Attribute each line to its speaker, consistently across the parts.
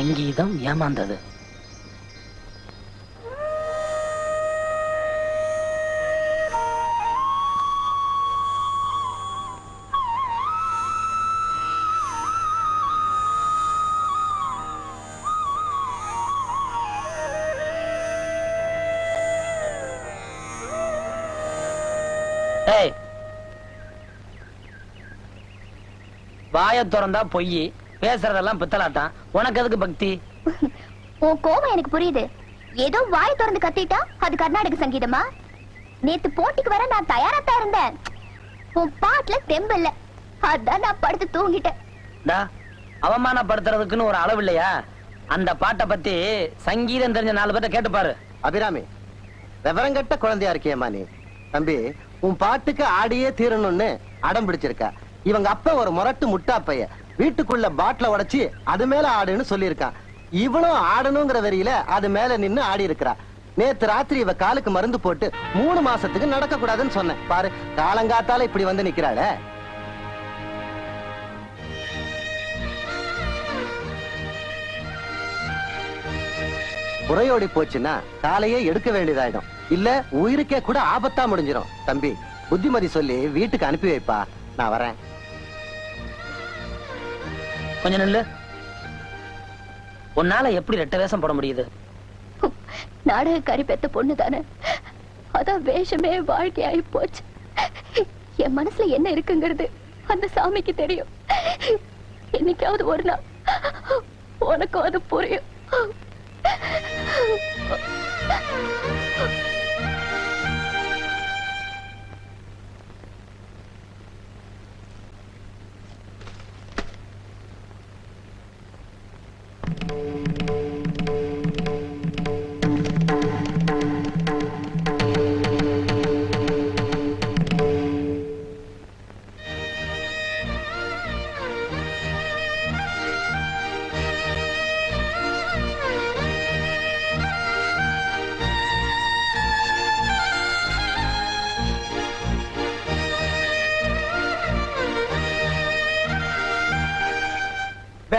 Speaker 1: சங்கீதம் ஏமாந்தது. வாய திறந்தா பொய். பேசுறதெல்லாம் பித்தலாட்டம் உனக்கு எதுக்கு பக்தி?
Speaker 2: உன் கோபம் எனக்கு புரியுது. ஏதோ வாய் திறந்து கத்திட்டா அது கர்நாடக சங்கீதமா? நேத்து போட்டிக்கு வர நான் தயாரா தான் இருந்தேன். உன் பாட்டுல தெம்பு இல்ல. அதான் நான் படுத்து தூங்கிட்டேன்.
Speaker 1: டா அவமானப்படுத்துறதுக்குன்னு ஒரு அளவு இல்லையா? அந்த பாட்டை பத்தி சங்கீதம் தெரிஞ்ச நாலு பேர்ட்ட கேட்டு பாரு.
Speaker 3: அபிராமி விவரங்கட்ட குழந்தையா இருக்கியம்மா நீ. தம்பி உன் பாட்டுக்கு ஆடியே தீரணும்னு அடம் பிடிச்சிருக்க. இவங்க அப்ப ஒரு முரட்டு முட்டா பைய வீட்டுக்குள்ள பாட்டில உடைச்சு அது மேல ஆடுன்னு சொல்லியிருக்கான் இவனும் ஆடணுங்கிற வரியில அது மேல நின்னு ஆடி இருக்கிறா. நேத்து ராத்திரி இவ காலுக்கு மருந்து போட்டு மூணு மாசத்துக்கு நடக்க கூடாதுன்னு சொன்னேன். பாரு காலங்காத்தால இப்படி வந்து நிக்கிறாள. புறையோடி போச்சுன்னா காலையே எடுக்க வேண்டியதாயிடும். இல்ல உயிருக்கே கூட ஆபத்தா முடிஞ்சிரும். தம்பி புத்திமதி சொல்லி வீட்டுக்கு அனுப்பி வைப்பா. நான் வரேன்.
Speaker 1: கொஞ்சம் நில்லு. உன்னால எப்படி ரெட்ட வேஷம் போட முடியுது?
Speaker 2: நாடகக்காரி பெத்த பொண்ணு தானே அதான் வேஷமே வாழ்க்கையாயி போச்சு. என் மனசுல என்ன இருக்குங்கிறது அந்த சாமிக்கு தெரியும். என்னைக்காவது ஒரு நாள் உனக்கும் அது புரியும்.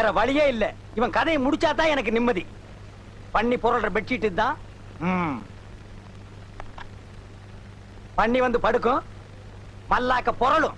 Speaker 4: வேற வழியே இல்ல. இவன் கதையை முடிச்சாதான் எனக்கு நிம்மதி. பண்ணி பொருள்ற பெட்ஷீட் தான் பண்ணி வந்து படுக்கும். மல்லாக்க பொருளும்.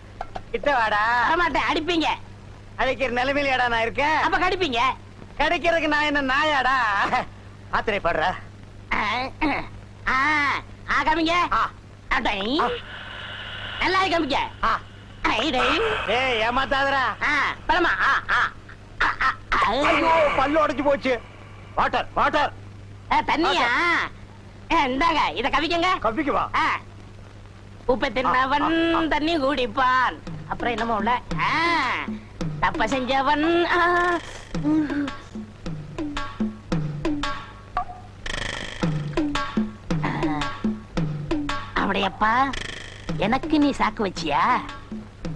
Speaker 4: கிட்ட வாடா
Speaker 1: வரமாட்டேன் அடிப்பீங்க.
Speaker 4: அழைக்கிற நிலைமையிலடா நான் இருக்கேன்?
Speaker 1: அப்ப கடிப்பீங்க.
Speaker 4: கிடைக்கிறதுக்கு நான் என்ன நாயாடா? ஆத்திரைப்படுற.
Speaker 1: காமிங்க. நல்லா காமிக்க
Speaker 4: ஆ,
Speaker 1: பழமா
Speaker 4: பல்லு உடைஞ்சு போச்சு. Water water.
Speaker 1: தண்ணியா? இந்தாங்க இத கவிக்கங்க
Speaker 4: கப்பிக்கு வா
Speaker 1: ஆ. உப்பை தின்னவன் தண்ணி குடிப்பான். அப்புறம் என்னமோ உள்ள தப்ப செஞ்சவன் அப்படியப்பா எனக்கு நீ சாக்கு வச்சியா?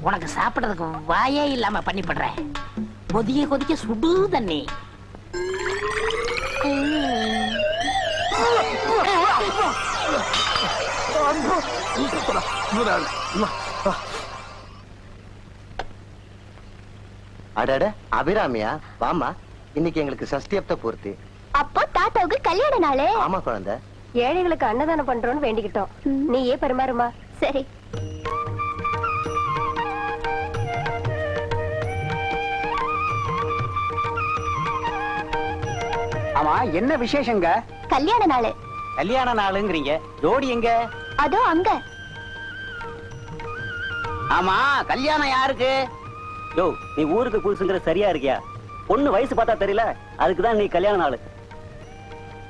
Speaker 1: உனக்கு சாப்பிடுறதுக்கு வாயே இல்லாம பண்ணிப்படுற. கொதிக்க கொதிக்க சுடு தண்ணி.
Speaker 3: அடட அபிராமியா வாமா இன்னைக்கு எங்களுக்கு சஷ்டியப்த பூர்த்தி.
Speaker 2: அப்போ தாத்தாவுக்கு கல்யாண நாளே.
Speaker 3: ஆமா குழந்தை.
Speaker 5: ஏழைகளுக்கு அன்னதானம் பண்றோம்னு வேண்டிக்கிட்டோம்.
Speaker 2: ம்.
Speaker 5: நீயே பரிமாறுமா.
Speaker 2: சரி.
Speaker 6: ஆமா என்ன விசேஷங்க?
Speaker 2: கல்யாண நாளு.
Speaker 6: கல்யாண நாளுங்கிறீங்க. ஜோடி எங்க?
Speaker 2: அதோ அங்க.
Speaker 7: ஆமா கல்யாணம் யாருக்கு? யோ நீ ஊருக்கு புதுசுங்கிற சரியா இருக்கியா? பொண்ணு வயசு பார்த்தா தெரியல அதுக்கு தான் நீ கல்யாண நாள்.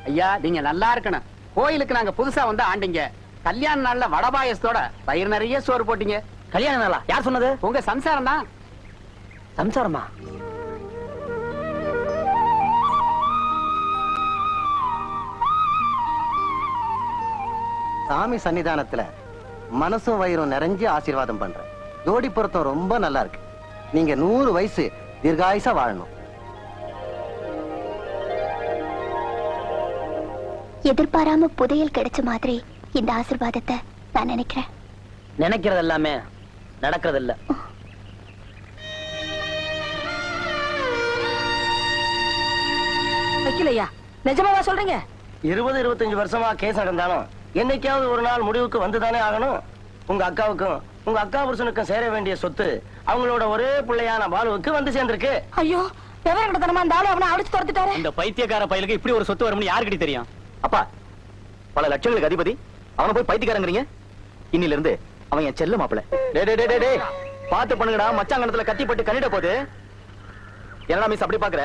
Speaker 8: ஐயா நீங்க நல்லா இருக்கணும். கோயிலுக்கு நாங்க புதுசா வந்து ஆண்டிங்க. கல்யாண நாள்ல வடபாயசத்தோட பயிர் நிறைய சோறு போட்டீங்க.
Speaker 6: கல்யாண நாளா? யார் சொன்னது?
Speaker 8: உங்க சம்சாரம் தான்.
Speaker 6: சம்சாரமா?
Speaker 3: சாமி சன்னிதானத்துல மனசும் வயிறும் நிறைஞ்சு ஆசீர்வாதம் பண்றேன். ஜோடி பொருத்தம் ரொம்ப நல்லா இருக்கு. நீங்க நூறு வயசு தீர்காயுசா வாழணும்.
Speaker 2: எதிர்பாராம புதையல் கிடைச்ச மாதிரி இந்த ஆசிர்வாதத்தை நான் நினைக்கிறேன்.
Speaker 6: நினைக்கிறது எல்லாமே நடக்கிறது இல்ல
Speaker 1: வைக்கலையா? நிஜமாவா சொல்றீங்க?
Speaker 7: இருபது இருபத்தஞ்சு வருஷமா கேஸ் நடந்தாலும் என்னைக்காவது ஒரு நாள் முடிவுக்கு வந்துதானே ஆகணும்? உங்க அக்காவுக்கும் உங்க அக்கா புருஷனுக்கும் சேர வேண்டிய சொத்து அவங்களோட ஒரே பிள்ளையான பாலுவுக்கு வந்து சேர்ந்திருக்கு.
Speaker 1: ஐயோ விவரம் அந்த ஆளு அவனை அடிச்சு துரத்துட்டாரு.
Speaker 6: இந்த பைத்தியக்கார பயலுக்கு இப்படி ஒரு சொத்து வரும்னு யாருக்கிட்ட தெரியும்? அப்பா பல லட்சங்களுக்கு அதிபதி. அவனை போய் பைத்தியக்காரங்கிறீங்க? இன்னில இருந்து அவன் என் செல்ல மாப்பிள. டே டே டே, டே டே. பாத்து பண்ணுங்கடா. மச்சாங்கணத்துல கத்தி பட்டு கண்ணிட போகுது. என்னடா மிஸ் அப்படி பாக்குற?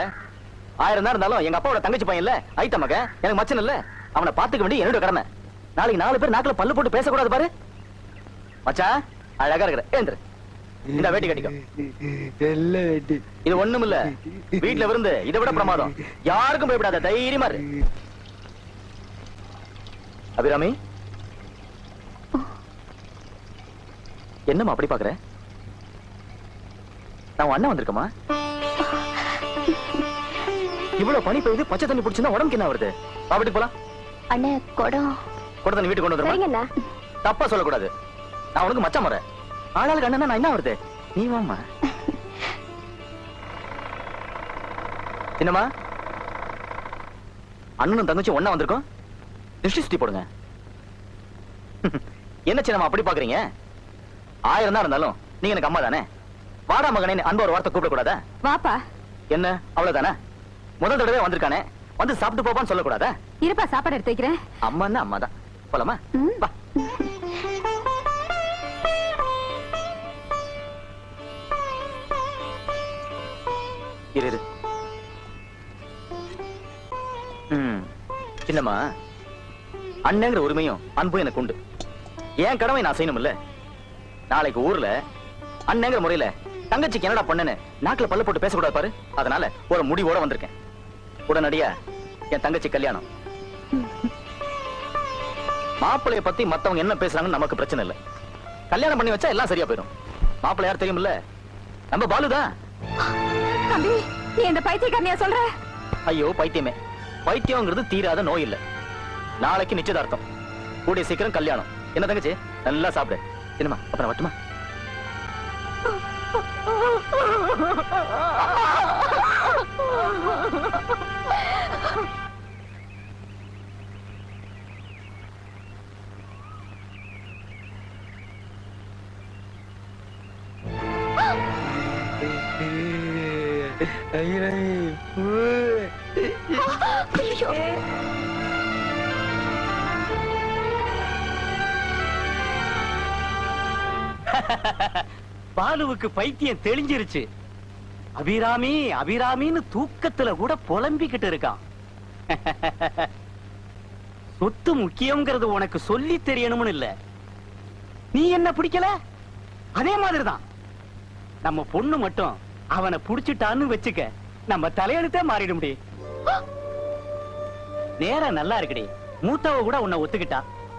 Speaker 6: ஆயிரம் தான் இருந்தாலும் எங்க அப்பாவோட தங்கச்சி பையன் இல்ல ஐத்த மக எனக்கு மச்சன் இல்ல. அவனை பாத்துக்க வேண்டிய என்னோட கடமை. நாளைக்கு நாலு பேர் நாக்குல பல்லு போட்டு பேசக்கூடாது பாரு. மச்சா அழகா இருக்கிற ஏந்திரு. இந்த வேட்டி கட்டிக்கோ. இது ஒண்ணும் இல்ல. வீட்ல விருந்து இதை விட பிரமாதம். யாருக்கும் பயப்படாத தைரியமா இரு. அபிராமி? என்னம்மா அப்படி பாக்குற? நான் அண்ணன் வந்திருக்கமா இவ்வளவு பனி பெய்யுது பச்சை தண்ணி பிடிச்சிருந்தா உடம்புக்கு என்ன வருது வீட்டுக்கு போலாம்.
Speaker 2: அண்ணே குடம்.
Speaker 7: கூட தண்ணி வீட்டுக்கு கொண்டு வந்துருமா தப்பா சொல்லக்கூடாது. நான் உனக்கு மச்சான் முறை. ஆளாளுக்கு அண்ணனா நான் என்ன வருது? நீ வாம்மா. என்னம்மா? அண்ணனும் தங்கச்சி ஒண்ணா வந்திருக்கோம்? திருஷ்டி சுத்தி போடுங்க. என்ன சின்னம்மா அப்படி பாக்குறீங்க? ஆயிரம் தான் இருந்தாலும் நீங்க எனக்கு அம்மா தானே? வாடா மகனே அன்பு ஒரு வார்த்தை கூப்பிட கூடாதா
Speaker 5: வாப்பா.
Speaker 7: என்ன? அவ்வளவுதானே? முதல் தடவை வந்திருக்கானே. வந்து சாப்பிட்டு போப்பான்னு சொல்லக்கூடாதா?
Speaker 5: இருப்பா சாப்பாடு எடுத்து வைக்கிறேன்.
Speaker 7: அம்மான்னா அம்மா தான் போலாமா. வா. இரு ம், சின்னம்மா. அண்ணங்கிற உரிமையும் அன்பும் எனக்கு உண்டு. என் கடமை நான் செய்யணும்ல? நாளைக்கு ஊர்ல அண்ணங்கிற முறையில தங்கச்சிக்கு என்னடா பண்ணனு நாக்குல பல்ல போட்டு பேசக்கூடாது பாரு. அதனால ஒரு முடிவோட வந்திருக்கேன். உடனடியா என் தங்கச்சி கல்யாணம். மாப்பிளைய பத்தி மத்தவங்க என்ன பேசுறாங்கன்னு நமக்கு பிரச்சனை இல்ல. கல்யாணம் பண்ணி வச்சா எல்லாம் சரியா போயிடும். மாப்பிள்ளை யார் தெரியுமில்ல? நம்ம பாலுதான்.
Speaker 5: தம்பி நீ இந்த பைத்தியக்காரனையா சொல்ற?
Speaker 7: ஐயோ பைத்தியமே. பைத்தியம்ங்கிறது தீராத நோய் இல்ல. நாளைக்கு நிச்சயதார்த்தம். கூடிய சீக்கிரம் கல்யாணம். என்ன தங்கச்சி? நல்லா சாப்பிடு. என்னமா அப்புறம் வட்டுமா
Speaker 2: ஐயோ
Speaker 6: பாலுவுக்கு பைத்தியம் தெளிஞ்சிருச்சு. அபிராமி அபிராமின்னு தூக்கத்துல கூட புலம்பிக்கிட்டு இருக்கான். சொத்து முக்கியம்ங்கிறது உனக்கு சொல்லி தெரியணும்னு இல்ல. நீ என்ன பிடிக்கல? அதே மாதிரிதான். நம்ம பொண்ணு மட்டும் அவனை புடிச்சிட்டான்னு வச்சுக்க. நம்ம தலையெழுத்தே மாறிட முடியும் நேரம் நல்லா இருக்குடி. மூத்தவ கூட உன்னை ஒத்துக்கிட்டா.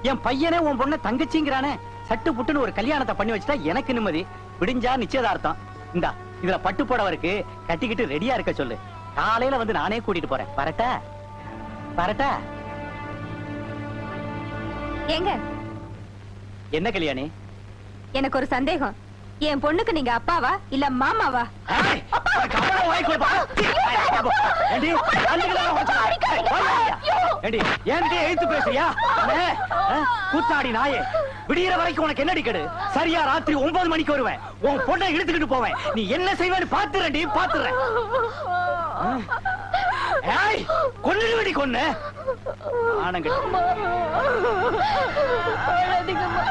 Speaker 6: என் பையனே உன் பொண்ண தங்கச்சிங்கிறானே. சட்டு புட்டுன்னு ஒரு கல்யாணத்தை பண்ணி வச்சுட்டா எனக்கு நிம்மதி. விடிஞ்சா நிச்சயதார்த்தம். இந்தா இதுல பட்டு புடவருக்கு கட்டிக்கிட்டு ரெடியா இருக்க சொல்லு. காலையில வந்து நானே கூட்டிட்டு போறேன். வரட்டா? வரட்டா?
Speaker 5: ஏங்க?
Speaker 6: என்ன கல்யாணி?
Speaker 5: எனக்கு ஒரு சந்தேகம். என் பொண்ணுக்கு நீங்க அப்பாவா இல்ல மாமாவா?
Speaker 6: கூத்தாடி நாயே விடியற வரைக்கும் உனக்கு என்னடி கெடு? சரியா ராத்திரி ஒன்பது மணிக்கு வருவேன். உன் பொண்ணை இழுத்துக்கிட்டு போவேன். நீ என்ன செய்வேன்னு பாத்துறேன்டி பாத்துறேன். ஏய் கொன்னுடுவடி கொன்னு.
Speaker 2: அழாதீங்கம்மா.